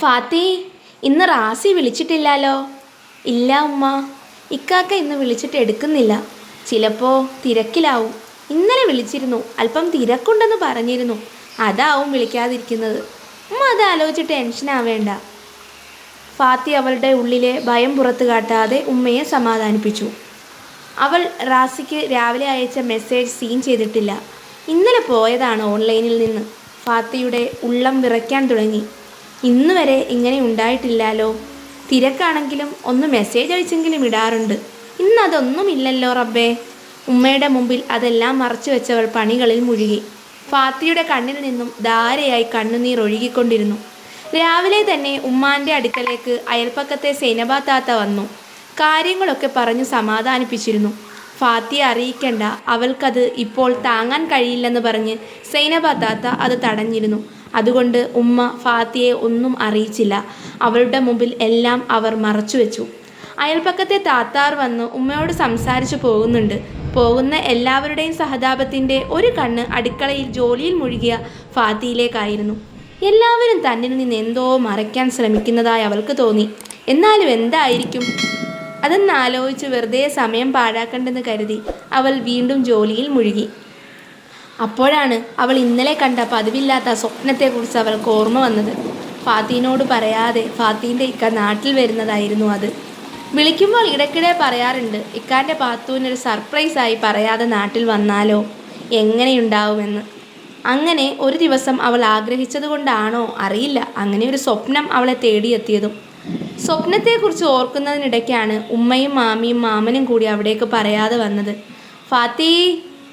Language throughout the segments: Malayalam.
ഫാത്തി ഇന്ന് റാസി വിളിച്ചിട്ടില്ലല്ലോ ഇല്ല ഉമ്മ. ഇക്കാക്ക ഇന്ന് വിളിച്ചിട്ട് എടുക്കുന്നില്ല. ചിലപ്പോൾ തിരക്കിലാവും. ഇന്നലെ വിളിച്ചിരുന്നു. അല്പം തിരക്കുണ്ടെന്ന് പറഞ്ഞിരുന്നു. അതാവും വിളിക്കാതിരിക്കുന്നത്. ഉമ്മ അത് ആലോചിച്ച് ടെൻഷനാവേണ്ട ഫാത്തി അവളുടെ ഉള്ളിലെ ഭയം പുറത്തു കാട്ടാതെ ഉമ്മയെ സമാധാനിപ്പിച്ചു. അവൾ റാസിക്ക് രാവിലെ അയച്ച മെസ്സേജ് സീൻ ചെയ്തിട്ടില്ല. ഇന്നലെ പോയതാണ് ഓൺലൈനിൽ നിന്ന്. ഫാത്തിയുടെ ഉള്ളം വിറയ്ക്കാൻ തുടങ്ങി. ഇന്ന് വരെ ഇങ്ങനെ ഉണ്ടായിട്ടില്ലല്ലോ തിരക്കാണെങ്കിലും ഒന്ന് മെസ്സേജ് അയച്ചെങ്കിലും ഇടാറുണ്ട്. ഇന്ന് അതൊന്നുമില്ലല്ലോ റബ്ബേ. ഉമ്മയുടെ മുമ്പിൽ അതെല്ലാം മറച്ചു വെച്ചവൾ പണികളിൽ മുഴുകി. ഫാത്തിയുടെ കണ്ണിൽ നിന്നും ധാരയായി കണ്ണുനീർ ഒഴുകിക്കൊണ്ടിരുന്നു. രാവിലെ തന്നെ ഉമ്മാന്റെ അടുക്കലേക്ക് അയൽപ്പക്കത്തെ സൈനബ താത്ത വന്നു. കാര്യങ്ങളൊക്കെ പറഞ്ഞു സമാധാനിപ്പിച്ചിരുന്നു. ഫാത്തിയെ അറിയിക്കേണ്ട. അവൾക്കത് ഇപ്പോൾ താങ്ങാൻ കഴിയില്ലെന്ന് പറഞ്ഞ് സൈനബ താത്ത അത് തടഞ്ഞിരുന്നു. അതുകൊണ്ട് ഉമ്മ ഫാത്തിയെ ഒന്നും അറിയിച്ചില്ല. അവളുടെ മുമ്പിൽ എല്ലാം അവർ മറച്ചു വെച്ചു. അയൽപ്പക്കത്തെ താത്താർ വന്ന് ഉമ്മയോട് സംസാരിച്ചു പോകുന്നുണ്ട്. പോകുന്ന എല്ലാവരുടെയും സഹതാപത്തിന്റെ ഒരു കണ്ണ് അടുക്കളയിൽ ജോലിയിൽ മുഴുകിയ ഫാത്തിയിലേക്കായിരുന്നു. എല്ലാവരും തന്നിൽ നിന്ന് എന്തോ മറയ്ക്കാൻ ശ്രമിക്കുന്നതായി അവൾക്ക് തോന്നി. എന്നാലും എന്തായിരിക്കും? അതെന്നാലോചിച്ച് വെറുതെ സമയം പാഴാക്കണ്ടെന്ന് കരുതി അവൾ വീണ്ടും ജോലിയിൽ മുഴുകി. അപ്പോഴാണ് അവൾ ഇന്നലെ കണ്ട പതിവില്ലാത്ത സ്വപ്നത്തെക്കുറിച്ച് അവൾക്ക് ഓർമ്മ വന്നത്. ഫാത്തീനോട് പറയാതെ ഫാത്തീന്റെ ഇക്ക നാട്ടിൽ വരുന്നതായിരുന്നു അത്. വിളിക്കുമ്പോൾ ഇടയ്ക്കിടെ പറയാറുണ്ട് ഇക്കാന്റെ പാത്തുവിനൊരു സർപ്രൈസായി പറയാതെ നാട്ടിൽ വന്നാലോ എങ്ങനെയുണ്ടാവുമെന്ന്. അങ്ങനെ ഒരു ദിവസം അവൾ ആഗ്രഹിച്ചതുകൊണ്ടാണോ അറിയില്ല അങ്ങനെ ഒരു സ്വപ്നം അവളെ തേടിയെത്തിയതും. സ്വപ്നത്തെക്കുറിച്ച് ഓർക്കുന്നതിനിടയ്ക്കാണ് ഉമ്മയും മാമിയും മാമനും കൂടി അവിടേക്ക് പറയാതെ വന്നത്. ഫാത്തി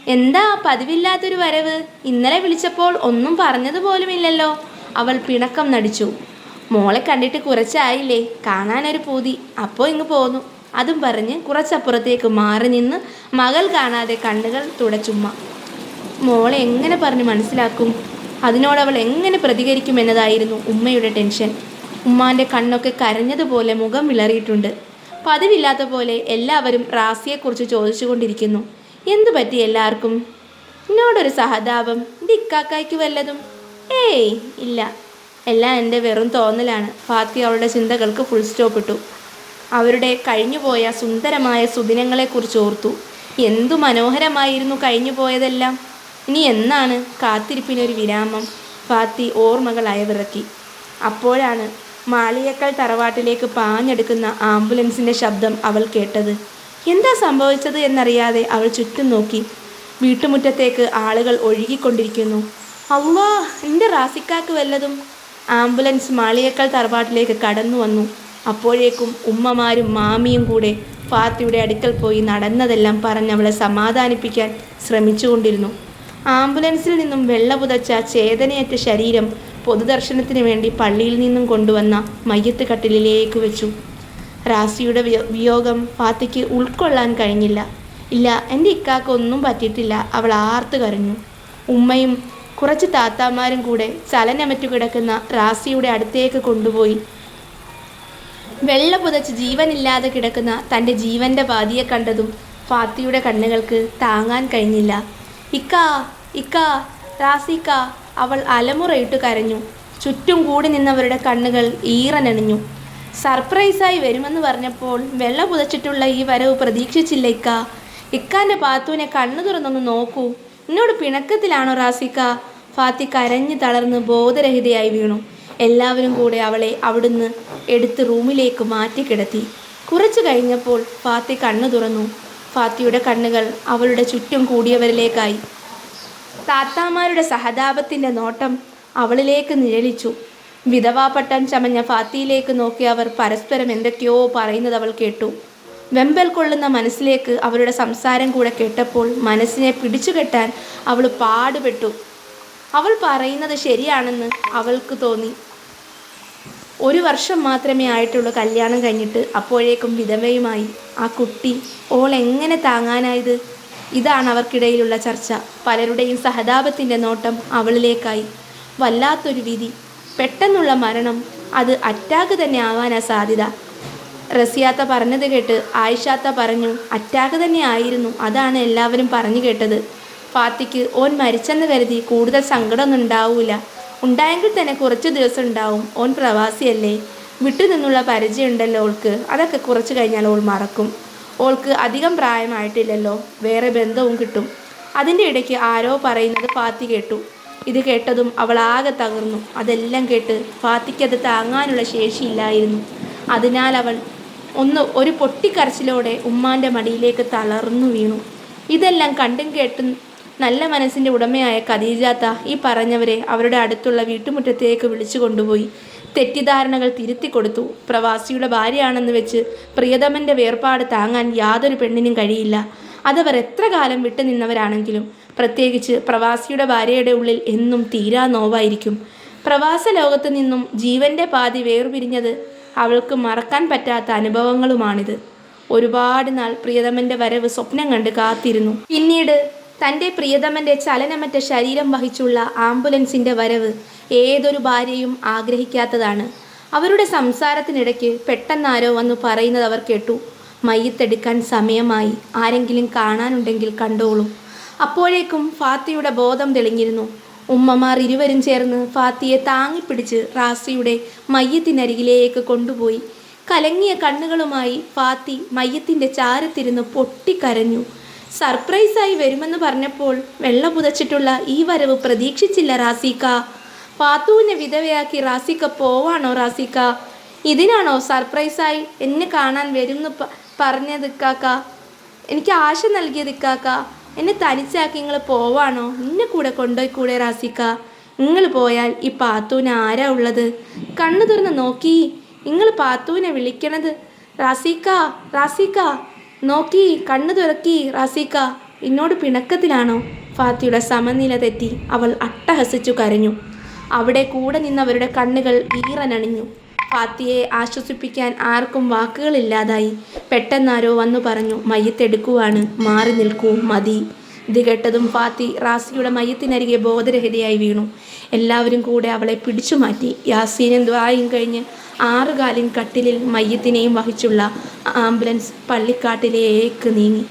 എന്താ പതിവില്ലാത്തൊരു വരവ്? ഇന്നലെ വിളിച്ചപ്പോൾ ഒന്നും പറഞ്ഞതുപോലുമില്ലല്ലോ അവൾ പിണക്കം നടിച്ചു. മോളെ കണ്ടിട്ട് കുറച്ചായില്ലേ? കാണാനൊരു പൂതി. അപ്പോൾ ഇങ്ങ് പോന്നു. അതും പറഞ്ഞ് കുറച്ചപ്പുറത്തേക്ക് മാറി നിന്ന് മകൾ കാണാതെ കണ്ണുകൾ തുടച്ചുമ്മ മോളെ എങ്ങനെ പറഞ്ഞ് മനസ്സിലാക്കും? അതിനോട് അവൾ എങ്ങനെ പ്രതികരിക്കുമെന്നതായിരുന്നു ഉമ്മയുടെ ടെൻഷൻ. ഉമ്മാന്റെ കണ്ണൊക്കെ കരഞ്ഞതുപോലെ മുഖം വിളറിയിട്ടുണ്ട്. പതിവില്ലാത്ത പോലെ എല്ലാവരും റാസിയെക്കുറിച്ച് ചോദിച്ചുകൊണ്ടിരിക്കുന്നു. എന്തു പറ്റി എല്ലാവർക്കും? എന്നോടൊരു സഹതാപം. ഇത് ഇക്കാക്കായ്ക്ക് വല്ലതും? ഏയ് ഇല്ല. എല്ലാം എന്റെ വെറും തോന്നലാണ്. ഫാത്തി അവളുടെ ചിന്തകൾക്ക് ഫുൾ സ്റ്റോപ്പ് ഇട്ടു. അവരുടെ കഴിഞ്ഞുപോയ സുന്ദരമായ സുദിനങ്ങളെക്കുറിച്ച് ഓർത്തു. എന്തു മനോഹരമായിരുന്നു കഴിഞ്ഞു പോയതെല്ലാം ഇനി എന്നാണ് കാത്തിരിപ്പിനൊരു വിരാമം? ഫാത്തി ഓർമ്മകൾ അയവിറക്കി അപ്പോഴാണ് മാളിയക്കൽ തറവാട്ടിലേക്ക് പാഞ്ഞെടുക്കുന്ന ആംബുലൻസിന്റെ ശബ്ദം അവൾ കേട്ടത്. എന്താ സംഭവിച്ചത് എന്നറിയാതെ അവൾ ചുറ്റും നോക്കി. വീട്ടുമുറ്റത്തേക്ക് ആളുകൾ ഒഴുകിക്കൊണ്ടിരിക്കുന്നു. അള്ളാ എന്റെ റാസിക്കാക്ക് വല്ലതും? ആംബുലൻസ് മാളിയേക്കൽ തറവാട്ടിലേക്ക് കടന്നു വന്നു. അപ്പോഴേക്കും ഉമ്മമാരും മാമിയും കൂടെ ഫാത്തിയുടെ അടുക്കൽ പോയി നടന്നതെല്ലാം പറഞ്ഞ് അവളെ സമാധാനിപ്പിക്കാൻ ശ്രമിച്ചുകൊണ്ടിരുന്നു. ആംബുലൻസിൽ നിന്നും വെള്ള പുതച്ച ചേതനയറ്റ ശരീരം പൊതുദർശനത്തിന് വേണ്ടി പള്ളിയിൽ നിന്നും കൊണ്ടുവന്ന മയ്യത്ത് കട്ടിലിലേക്ക് വെച്ചു. റാസിയുടെ വിയോ- വിയോഗം ഫാത്തിക്ക് ഉൾക്കൊള്ളാൻ കഴിഞ്ഞില്ല. ഇല്ല എന്റെ ഇക്കാക്ക് ഒന്നും പറ്റിയിട്ടില്ല. അവൾ ആർത്തു കരഞ്ഞു. ഉമ്മയും കുറച്ച് താത്താമാരും കൂടെ ചലനമറ്റു കിടക്കുന്ന റാസിയുടെ അടുത്തേക്ക് കൊണ്ടുപോയി. വെള്ള പുതച്ച് ജീവനില്ലാതെ കിടക്കുന്ന തന്റെ ജീവന്റെ പാതിയെ കണ്ടതും ഫാത്തിയുടെ കണ്ണുകൾക്ക് താങ്ങാൻ കഴിഞ്ഞില്ല. ഇക്കാ ഇക്കാ റാസിക്ക അവൾ അലമുറയിട്ട് കരഞ്ഞു. ചുറ്റും കൂടി നിന്നവരുടെ കണ്ണുകൾ ഈറനണിഞ്ഞു. സർപ്രൈസായി വരുമെന്ന് പറഞ്ഞപ്പോൾ വെള്ള പുതച്ചിട്ടുള്ള ഈ വരവ് പ്രതീക്ഷിച്ചില്ല ഇക്ക ഇക്കാന്റെ പാത്തുവിനെ കണ്ണു തുറന്നൊന്ന് നോക്കൂ. എന്നോട് പിണക്കത്തിലാണോ റാസിക്ക? ഫാത്തി കരഞ്ഞു തളർന്ന് ബോധരഹിതയായി വീണു. എല്ലാവരും കൂടെ അവളെ അവിടുന്ന് എടുത്ത് റൂമിലേക്ക് മാറ്റി കിടത്തി. കുറച്ചു കഴിഞ്ഞപ്പോൾ ഫാത്തി കണ്ണു തുറന്നു. ഫാത്തിയുടെ കണ്ണുകൾ അവളുടെ ചുറ്റും കൂടിയവരിലേക്കായി. താത്താമാരുടെ സഹതാപത്തിന്റെ നോട്ടം അവളിലേക്ക് നിഴലിച്ചു. വിധവാപട്ടം ചമഞ്ഞ ഫാത്തിയിലേക്ക് നോക്കി അവർ പരസ്പരം എന്തൊക്കെയോ പറയുന്നത് അവൾ കേട്ടു. വെമ്പൽ കൊള്ളുന്ന മനസ്സിലേക്ക് അവരുടെ സംസാരം കൂടെ കേട്ടപ്പോൾ മനസ്സിനെ പിടിച്ചുകെട്ടാൻ അവൾ പാടുപെട്ടു. അവൾ പറയുന്നത് ശരിയാണെന്ന് അവൾക്ക് തോന്നി. ഒരു വർഷം മാത്രമേ ആയിട്ടുള്ളൂ കല്യാണം കഴിഞ്ഞിട്ട് അപ്പോഴേക്കും വിധവയുമായി ആ കുട്ടി ഓൾ എങ്ങനെ താങ്ങാനായത്? ഇതാണ് അവർക്കിടയിലുള്ള ചർച്ച. പലരുടെയും സഹതാപത്തിന്റെ നോട്ടം അവളിലേക്കായി. വല്ലാത്തൊരു വിധി. പെട്ടെന്നുള്ള മരണം അത് അറ്റാക്ക് തന്നെ ആവാനാ സാധ്യത. റസിയാത്ത പറഞ്ഞത് കേട്ട് ആയിഷാത്ത പറഞ്ഞു അറ്റാക്ക് തന്നെ ആയിരുന്നു. അതാണ് എല്ലാവരും പറഞ്ഞു കേട്ടത്. ഫാത്തിക്ക് ഓൻ മരിച്ചെന്ന് കരുതി കൂടുതൽ സങ്കടമൊന്നും ഉണ്ടാവൂല. ഉണ്ടായെങ്കിൽ തന്നെ കുറച്ച് ദിവസം ഉണ്ടാവും. ഓൻ പ്രവാസിയല്ലേ. വിട്ടുനിന്നുള്ള പരിചയമുണ്ടല്ലോ ഓൾക്ക്. അതൊക്കെ കുറച്ച് കഴിഞ്ഞാൽ ഓൾ മറക്കും. ഓൾക്ക് അധികം പ്രായമായിട്ടില്ലല്ലോ. വേറെ ബന്ധവും കിട്ടും. അതിന്റെ ഇടയ്ക്ക് ആരോ പറയുന്നത് ഫാത്തി കേട്ടു. ഇത് കേട്ടതും അവൾ ആകെ തകർന്നു. അതെല്ലാം കേട്ട് ഫാത്തിക്കത് താങ്ങാനുള്ള ശേഷിയില്ലായിരുന്നു അതിനാൽ അവൾ ഒന്ന് ഒരു പൊട്ടിക്കരച്ചിലോടെ ഉമ്മാന്റെ മടിയിലേക്ക് തളർന്നു വീണു. ഇതെല്ലാം കണ്ടും കേട്ടും നല്ല മനസ്സിന്റെ ഉടമയായ ഖദീജാത്ത ഈ പറഞ്ഞവരെ അവരുടെ അടുത്തുള്ള വീട്ടുമുറ്റത്തേക്ക് വിളിച്ചു കൊണ്ടുപോയി. തെറ്റിദ്ധാരണകൾ തിരുത്തി കൊടുത്തു. പ്രവാസിയുടെ ഭാര്യയാണെന്ന് വെച്ച് പ്രിയതമന്റെ വേർപാട് താങ്ങാൻ യാതൊരു പെണ്ണിനും കഴിയില്ല. അതവർ എത്ര കാലം വിട്ടുനിന്നവരാണെങ്കിലും പ്രത്യേകിച്ച് പ്രവാസിയുടെ ഭാര്യയുടെ ഉള്ളിൽ എന്നും തീരാ നോവായിരിക്കും. പ്രവാസ ലോകത്ത് നിന്നും ജീവന്റെ പാതി വേർപിരിഞ്ഞത് അവൾക്ക് മറക്കാൻ പറ്റാത്ത അനുഭവങ്ങളുമാണിത്. ഒരുപാട് നാൾ പ്രിയതമന്റെ വരവ് സ്വപ്നം കണ്ട് കാത്തിരുന്നു. പിന്നീട് തന്റെ പ്രിയതമന്റെ ചലനമറ്റ ശരീരം വഹിച്ചുള്ള ആംബുലൻസിന്റെ വരവ് ഏതൊരു ഭാര്യയും ആഗ്രഹിക്കാത്തതാണ്. അവരുടെ സംസാരത്തിനിടയ്ക്ക് പെട്ടെന്നാരോ വന്ന് പറയുന്നത് അവർ കേട്ടു. മയ്യത്തെടുക്കാൻ സമയമായി. ആരെങ്കിലും കാണാനുണ്ടെങ്കിൽ കണ്ടോളൂ. അപ്പോഴേക്കും ഫാത്തിയുടെ ബോധം തെളിഞ്ഞിരുന്നു. ഉമ്മമാർ ഇരുവരും ചേർന്ന് ഫാത്തിയെ താങ്ങിപ്പിടിച്ച് റാസിയുടെ മയ്യത്തിനരികിലേക്ക് കൊണ്ടുപോയി. കലങ്ങിയ കണ്ണുകളുമായി ഫാത്തി മയ്യത്തിന്റെ ചാരത്തിരുന്ന് പൊട്ടിക്കരഞ്ഞു. സർപ്രൈസായി വരുമെന്ന് പറഞ്ഞപ്പോൾ വെള്ള പുതച്ചിട്ടുള്ള ഈ വരവ് പ്രതീക്ഷിച്ചില്ല റാസിക്ക. പാത്തുവിനെ വിധവയാക്കി റാസിക്ക പോവാണോ റാസിക്ക? ഇതിനാണോ സർപ്രൈസായി എന്നെ കാണാൻ വരുമെന്ന് എന്ന് പറഞ്ഞത് ഇക്കാക്ക എനിക്ക് ആശ നൽകിയത് ഇക്കാക്ക എന്നെ തനിച്ചാക്കി നിങ്ങൾ പോവാണോ? നിന്നെ കൂടെ കൊണ്ടുപോയി കൂടെ റാസിക്ക. നിങ്ങൾ പോയാൽ ഈ പാത്തൂന് ആരാ ഉള്ളത്? കണ്ണു തുറന്ന് നോക്കി. നിങ്ങൾ പാത്തൂനെ വിളിക്കണത് റാസിക്ക റാസിക്ക. നോക്കി കണ്ണു തുറക്കി റാസിക്ക. എന്നോട് പിണക്കത്തിലാണോ? ഫാത്തിയുടെ സമനില തെറ്റി അവൾ അട്ടഹസിച്ചു കരഞ്ഞു. അവിടെ കൂടെ നിന്നവരുടെ കണ്ണുകൾ ഈറനണിഞ്ഞു ഫാത്തിയെ ആശ്വസിപ്പിക്കാൻ ആർക്കും വാക്കുകളില്ലാതായി. പെട്ടെന്നാരോ വന്നു പറഞ്ഞു മയ്യത്തെടുക്കുവാണ്. മാറി നിൽക്കൂ മതി. ഇത് കേട്ടതും ഫാത്തി റാസിയുടെ മയ്യത്തിനരികെ ബോധരഹിതയായി വീണു. എല്ലാവരും കൂടെ അവളെ പിടിച്ചു മാറ്റി. യാസീനും ദ്വായും കഴിഞ്ഞ് ആറുകാലിൻ കട്ടിലിൽ മയ്യത്തിനെയും വഹിച്ചുള്ള ആംബുലൻസ് പള്ളിക്കാട്ടിലേക്ക് നീങ്ങി.